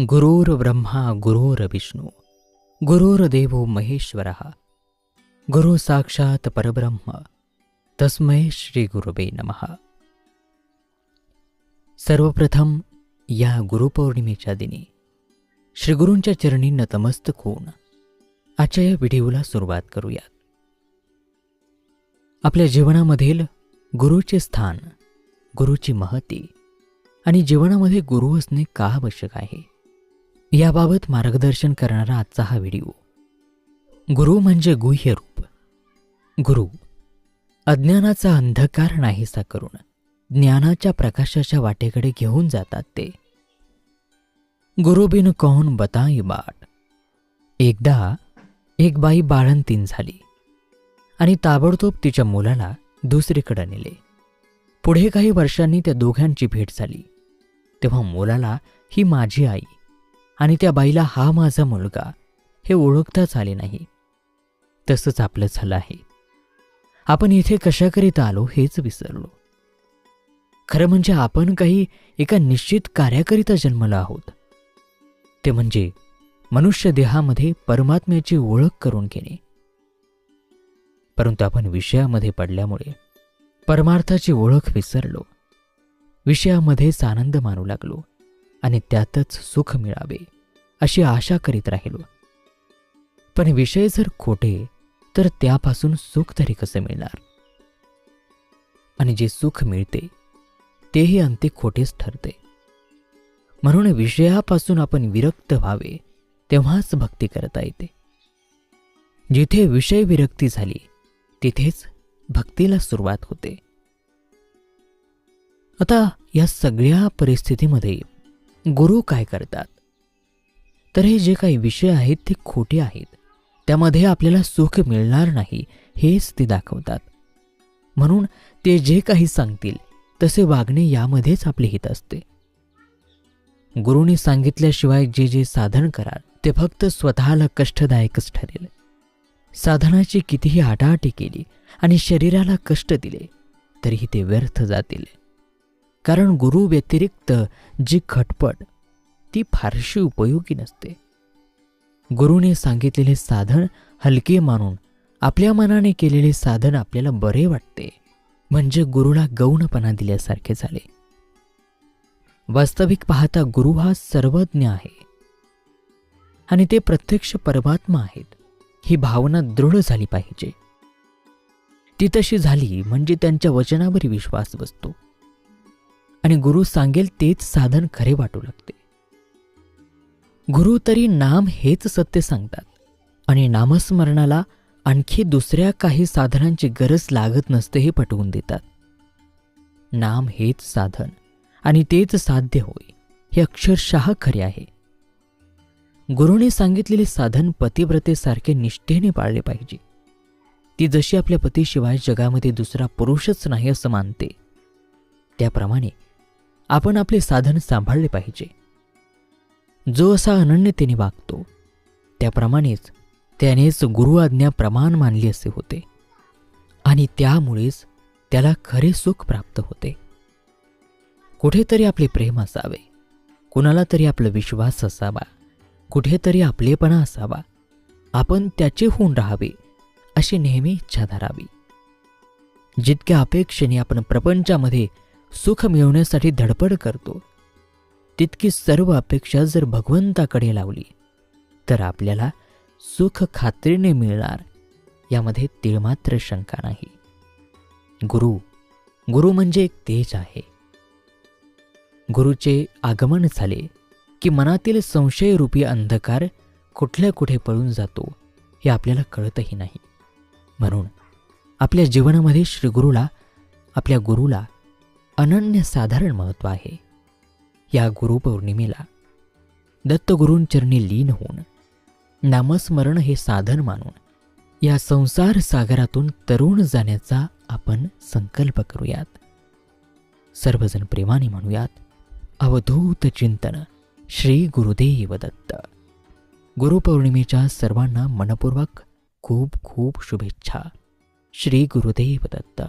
गुरुर्ब्रह्मा गुरुर्विष्णू गुरुर्देवो महेश्वर गुरु साक्षात परब्रह्म तस्मै श्री गुरुबे नमः. सर्वप्रथम या गुरुपौर्णिमेच्या दिनी श्रीगुरूंच्या चरणी नतमस्तक होऊन आजच्या या व्हिडिओला सुरुवात करूयात. आपल्या जीवनामधील गुरुचे स्थान गुरुची महती आणि जीवनामध्ये गुरु असणे का आवश्यक आहे? याबाबत मार्गदर्शन करणारा आजचा हा व्हिडिओ. गुरु म्हणजे गुह्य रूप. गुरु अज्ञानाचा अंधकार नाहीसा करून ज्ञानाच्या प्रकाशाच्या वाटेकडे घेऊन जातात ते. गुरुबिन कौन बताई बाट. एकदा एक बाई बाळंतीन झाली आणि ताबडतोब तिच्या मुलाला दुसरीकडे नेले. पुढे काही वर्षांनी त्या दोघांची भेट झाली. तेव्हा मुलाला ही माझी आई आणि त्या बाईला हा माझा मुलगा. हे ओळखताच आले नाही. तसंच आपलं झालं आहे. आपण इथे कशाकरिता आलो हेच विसरलो. खरं म्हणजे आपण काही एका निश्चित कार्याकरिता जन्मलो आहोत. ते म्हणजे मनुष्य देहामध्ये परमात्म्याची ओळख करून घेणे. परंतु आपण विषयामध्ये पडल्यामुळे परमार्थाची ओळख विसरलो. विषयामध्येच आनंद मानू लागलो. आणि त्यातच सुख मिळावे अशी आशा करीत राहिलो. पण विषय जर खोटे तर त्यापासून सुख तरी कसं मिळणार? आणि जे सुख मिळते तेही अंती खोटेच ठरते. म्हणून विषयापासून आपण विरक्त व्हावे तेव्हाच भक्ती करता येते. जिथे विषय विरक्ती झाली तिथेच भक्तीला सुरुवात होते. आता या सगळ्या परिस्थितीमध्ये गुरु काय करतात? तर हे जे काही विषय आहेत ते खोटे आहेत. त्यामध्ये आपल्याला सुख मिळणार नाही हेच ते दाखवतात. म्हणून ते जे काही सांगतील तसे वागणे यामध्येच आपले हित असते. गुरुने सांगितल्याशिवाय जे जे साधन कराल ते फक्त स्वतःला कष्टदायकच ठरेल. साधनाची कितीही आटाआटी केली आणि शरीराला कष्ट दिले तरीही ते व्यर्थ जातील. कारण गुरु व्यतिरिक्त जी खटपट ती फारशी उपयोगी नसते. गुरुने सांगितलेले साधन हलके मानून आपल्या मनाने केलेले साधन आपल्याला बरे वाटते म्हणजे गुरुला गौणपणा दिल्यासारखे झाले. वास्तविक पाहता गुरु हा सर्वज्ञ आहे. आणि ते प्रत्यक्ष परमात्मा आहेत. ही भावना दृढ झाली पाहिजे. ती तशी झाली म्हणजे त्यांच्या वचनावर विश्वास बसतो. आणि गुरु सांगेल तेच साधन खरे वाटू लागते. गुरु तरी नाम हेच सत्य सांगतात आणि नामस्मरणाला आणखी दुसऱ्या काही साधनांची गरज लागत नसते हे पटवून देतात. नाम हेच साधन आणि तेच साध्य होय हे अक्षरशः खरे आहे. गुरुने सांगितलेले साधन पतिव्रतेसारखे निष्ठेने पाळले पाहिजे. ती जशी आपल्या पतीशिवाय जगामध्ये दुसरा पुरुषच नाही असं मानते. त्याप्रमाणे आपण आपले साधन सांभाळले पाहिजे. जो असा अनन्यतेने वागतो त्याप्रमाणेच त्यानेच गुरु आज्ञा प्रमाण मानली असे होते आणि त्यामुळेच त्याला खरे सुख प्राप्त होते. कुठेतरी आपले प्रेम असावे कुणाला तरी आपला विश्वास असावा कुठेतरी आपलेपणा असावा आपण त्याचे होऊन राहावे अशी नेहमी इच्छा धरावी. जितक्या अपेक्षेने आपण प्रपंचामध्ये सुख मिळवण्यासाठी धडपड करतो. तितकी सर्व अपेक्षा जर भगवंताकडे लावली तर आपल्याला सुख खात्रीने मिळणार यामध्ये तिळमात्र शंका नाही. गुरु गुरु म्हणजे एक तेज आहे. गुरुचे आगमन झाले की मनातील संशयरूपी अंधकार कुठल्या कुठे पळून जातो हे आपल्याला कळतही नाही. म्हणून आपल्या जीवनामध्ये श्रीगुरूला आपल्या गुरुला अनन्यसाधारण महत्त्व आहे. या गुरुपौर्णिमेला दत्तगुरूंचरणी लीन होऊन नामस्मरण हे साधन मानून या संसार सागरातून तरुण जाण्याचा आपण संकल्प करूयात. सर्वजण प्रेमाने म्हणूयात अवधूत चिंतन श्री गुरुदेव दत्त. गुरुपौर्णिमेच्या सर्वांना मनपूर्वक खूप खूप शुभेच्छा. श्री गुरुदेव दत्त.